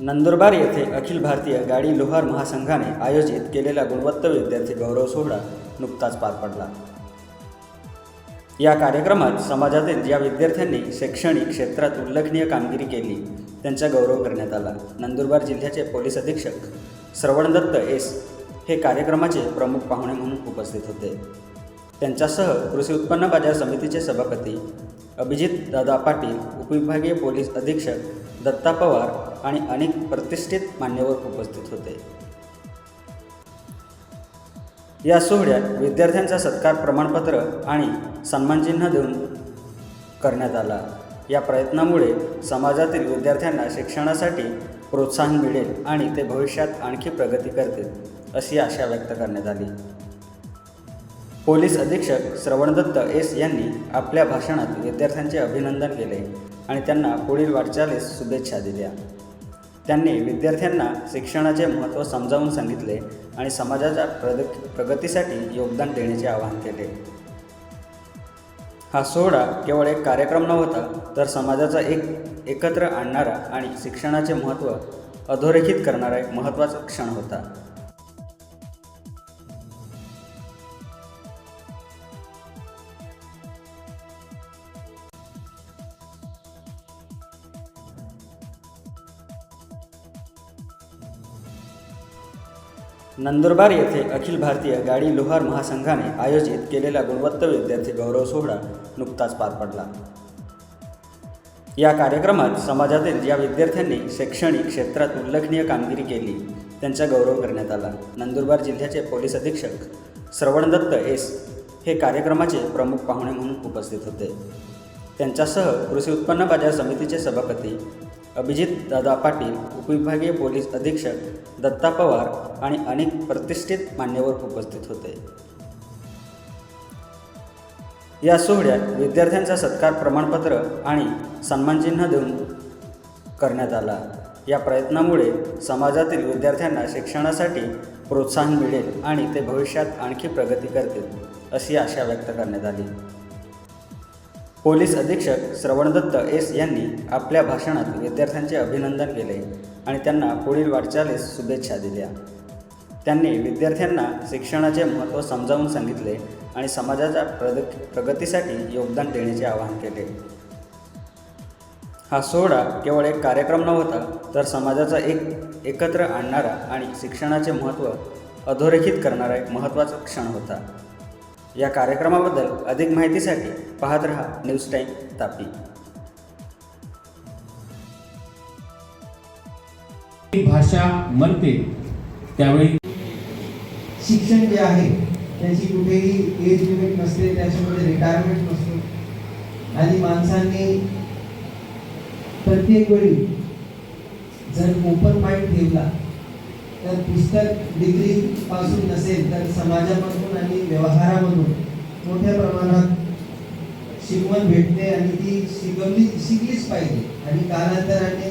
नंदुरबार येथे अखिल भारतीय गाडी लोहार महासंघाने आयोजित केलेला गुणवत्ता विद्यार्थी गौरव सोहळा नुकताच पार पडला. या कार्यक्रमात समाजातील ज्या विद्यार्थ्यांनी शैक्षणिक क्षेत्रात उल्लेखनीय कामगिरी केली त्यांचा गौरव करण्यात आला. नंदुरबार जिल्ह्याचे पोलीस अधीक्षक श्रवण दत्त एस हे कार्यक्रमाचे प्रमुख पाहुणे म्हणून उपस्थित होते. त्यांच्यासह कृषी उत्पन्न बाजार समितीचे सभापती अभिजित दादा पाटील उपविभागीय पोलीस अधीक्षक दत्ता पवार आणि अनेक प्रतिष्ठित मान्यवर उपस्थित होते. या सोहळ्यात विद्यार्थ्यांचा सत्कार प्रमाणपत्र आणि सन्मानचिन्ह देऊन करण्यात आला. या प्रयत्नामुळे समाजातील विद्यार्थ्यांना शिक्षणासाठी प्रोत्साहन मिळेल आणि ते भविष्यात आणखी प्रगती करतील अशी आशा व्यक्त करण्यात आली. पोलीस अधीक्षक श्रवणदत्त एस यांनी आपल्या भाषणात विद्यार्थ्यांचे अभिनंदन केले आणि त्यांना पुढील वाटचालीस शुभेच्छा दिल्या. त्यांनी विद्यार्थ्यांना शिक्षणाचे महत्त्व समजावून सांगितले आणि समाजाच्या प्रग प्रगतीसाठी योगदान देण्याचे आवाहन केले. हा सोहळा केवळ एक कार्यक्रम नव्हता तर समाजाचा एक एकत्र आणणारा आणि शिक्षणाचे महत्त्व अधोरेखित करणारा एक महत्त्वाचा क्षण होता. नंदुरबार येथे अखिल भारतीय गाडी लोहार महासंघाने आयोजित केलेला गुणवत्ता विद्यार्थी गौरव सोहळा नुकताच पार पडला. या कार्यक्रमात समाजातील ज्या विद्यार्थ्यांनी शैक्षणिक क्षेत्रात उल्लेखनीय कामगिरी केली त्यांचा गौरव करण्यात आला. नंदुरबार जिल्ह्याचे पोलीस अधीक्षक श्रवणदत्त एस हे कार्यक्रमाचे प्रमुख पाहुणे म्हणून उपस्थित होते. त्यांच्यासह कृषी उत्पन्न बाजार समितीचे सभापती अभिजित दादा पाटील उपविभागीय पोलीस अधीक्षक दत्ता पवार आणि अनेक प्रतिष्ठित मान्यवर उपस्थित होते. या सोहळ्यात विद्यार्थ्यांचा सत्कार प्रमाणपत्र आणि सन्मानचिन्ह देऊन करण्यात आला. या प्रयत्नामुळे समाजातील विद्यार्थ्यांना शिक्षणासाठी प्रोत्साहन मिळेल आणि ते भविष्यात आणखी प्रगती करतील अशी आशा व्यक्त करण्यात आली. पोलीस अधीक्षक श्रवणदत्त एस यांनी आपल्या भाषणात विद्यार्थ्यांचे अभिनंदन केले आणि त्यांना पुढील वाटचालीस शुभेच्छा दिल्या. त्यांनी विद्यार्थ्यांना शिक्षणाचे महत्त्व समजावून सांगितले आणि समाजाच्या प्रग प्रगतीसाठी योगदान देण्याचे आवाहन केले. हा सोहळा केवळ एक कार्यक्रम नव्हता तर समाजाचा एक एकत्र आणणारा आणि शिक्षणाचे महत्त्व अधोरेखित करणारा एक महत्त्वाचा क्षण होता. या कार्यक्रमाबद्दल अधिक माहितीसाठी पाहत रहा न्यूज टाईम तापी. भाषा म्हणते त्यावेळी शिक्षण जे आहे त्याची कुठेही एज लिमिट नसते त्याच्यामध्ये रिटायरमेंट नसतो. आणि माणसांनी प्रत्येक वेळी जर ओपन माइंड ठेवला तर पुस्तक डिग्रीपासून नसेल तर समाजामधून आणि व्यवहारामधून मोठ्या प्रमाणात शिकवण भेटते आणि ती शिकवली शिकलीच पाहिजे. आणि कालांतराने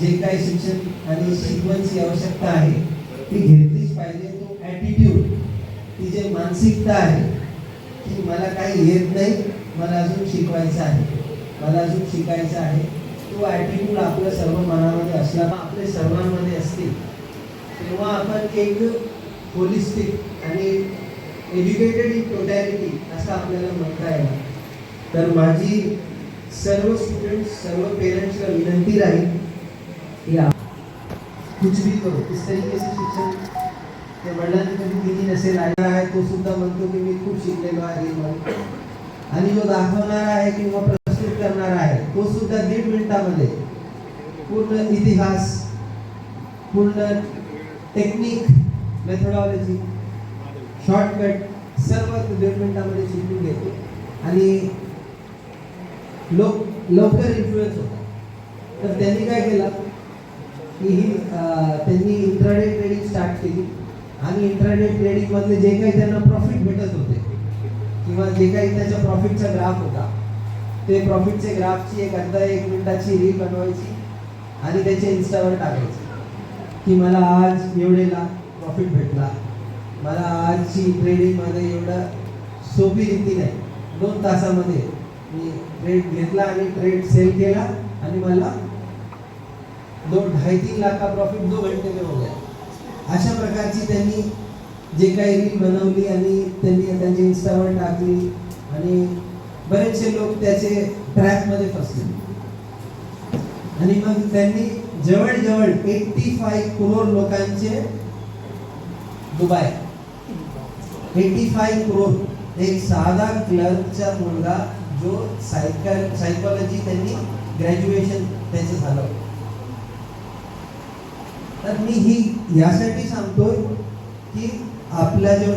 जे काही शिक्षण आणि शिकवणची आवश्यकता आहे ती घेतलीच पाहिजे. तो ॲटिट्यूड ती जे मानसिकता आहे की मला काही येत नाही मला अजून शिकवायचं आहे. मला अजून शिकायचं आहे. तो ॲटिट्यूड आपल्या सर्व मनामध्ये असला आपल्या सर्वांमध्ये असतील तेव्हा आपण एक होलिस्टिक आणि एज्युकेटेड इन टोटॅलिटी असं आपल्याला म्हणता येणार. तर माझी सर्व स्टुडंट्स सर्व पेरेंट्सला विनंती राहील की आप कुछ भी करो. इस तरीके से शिक्षण ते वडिलांनी कधी दिली नसेल ऐकणार आहे तो सुद्धा म्हणतो की मी खूप शिकलेलो आहे आणि जो दाखवणार आहे किंवा प्रस्तुत करणार आहे तो सुद्धा दीड मिनिटामध्ये पूर्ण इतिहास पूर्ण टेक्निक मेथडॉलॉजी शॉर्टकट सर्व दोन दीड मिनिटामध्ये शिकून घेतो. आणि लोक लवकर इन्फ्लुएन्स होतात. तर त्यांनी काय केलं? की ही त्यांनी इंट्राडे ट्रेडिंग स्टार्ट केली. आणि इंट्राडे ट्रेडिंगमधले जे काही त्यांना प्रॉफिट भेटत होते किंवा जे काही त्याच्या प्रॉफिटचा ग्राफ होता ते प्रॉफिटचे ग्राफची एक अर्धा एक मिनिटाची रील बनवायची आणि त्याचे इन्स्टावर टाकायची. की मला आज एवढेला प्रॉफिट भेटला. मला आजची ट्रेडिंगमध्ये एवढं सोपी रीतीने दोन तासामध्ये मी ट्रेड घेतला आणि ट्रेड सेल केला आणि मला दोन ढाई तीन लाखा प्रॉफिट दो घंटे में हो गया. अशा प्रकारची त्यांनी जे काही रील बनवली आणि त्यांनी त्यांची इन्स्टावर टाकली आणि बरेचसे लोक त्याचे ट्रॅपमध्ये फसले. आणि मग त्यांनी जवळजवळ एट्टी फाय करोड लोकांचे दुबाय एटी फाय करोड एक साधा क्लर्कचा मुलगा जो सायकल सायकॉलॉजी त्यांनी ग्रॅज्युएशन त्याचं झालं. तर मी ही यासाठी सांगतोय की आपला जो